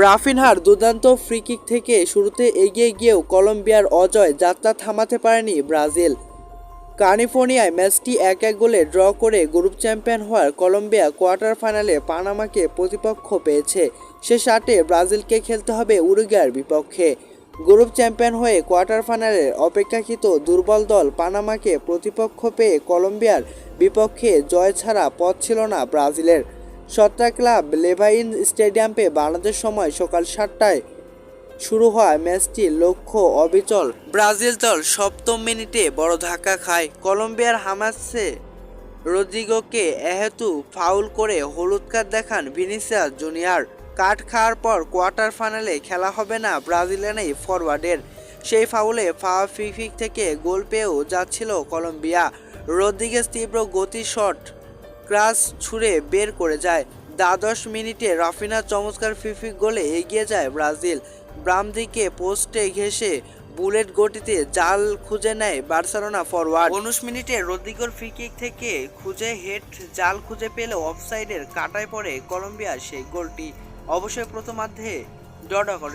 রাফিনহার দুর্দান্ত ফ্রিকিক থেকে শুরুতে এগিয়ে গিয়েও কলম্বিয়ার অজয় যাত্রা থামাতে পারেনি ব্রাজিল। ক্যালিফোর্নিয়ায় ম্যাচটি এক এক গোলে ড্র করে গ্রুপ চ্যাম্পিয়ন হওয়ার কলম্বিয়া কোয়ার্টার ফাইনালে পানামাকে প্রতিপক্ষ পেয়েছে। শেষ আটে ব্রাজিলকে খেলতে হবে উরুগুয়ের বিপক্ষে। গ্রুপ চ্যাম্পিয়ন হয়ে কোয়ার্টার ফাইনালে অপেক্ষাকৃত দুর্বল দল পানামাকে প্রতিপক্ষ পেয়ে কলম্বিয়ার বিপক্ষে জয় ছাড়া পথ ছিল না ব্রাজিলের। সত্তা ক্লাব লেভাইন স্টেডিয়ামে বাংলাদেশ সময় সকাল সাতটায় শুরু হওয়া ম্যাচটি লক্ষ্য অবিচল। ব্রাজিল দল সপ্তম মিনিটে বড় ধাক্কা খায়। কলম্বিয়ার হামাসে রদ্রিগোকে এহেতু ফাউল করে হলুদ কার্ড দেখান ভিনিসিয়াস জুনিয়র। কার্ড খাওয়ার পর কোয়ার্টার ফাইনালে খেলা হবে না ব্রাজিলিয়ান এই ফরওয়ার্ডের সেই ফাউলে ফাওয়া ফিফিক থেকে গোল পেয়েও যাচ্ছিল কলম্বিয়া। রদ্রিগেস তীব্র গতি শট ক্রাস ছুঁড়ে বের করে যায়। দ্বাদশ মিনিটে রাফিনা চমৎকার ফিফিক গোলে এগিয়ে যায় ব্রাজিল। ব্রাম দিকে পোস্টে ঘেঁষে বুলেট গতিতে জাল খুঁজে নেয় বার্সেলোনা ফরওয়ার্ড। উনিশ মিনিটে রদ্রিগোর ফ্রিকিক থেকে খুঁজে হেড জাল খুঁজে পেলেও অফসাইডের কাটায় পড়ে কলম্বিয়ার সেই গোলটি। অবশ্যই প্রথমার্ধে ডডা করে।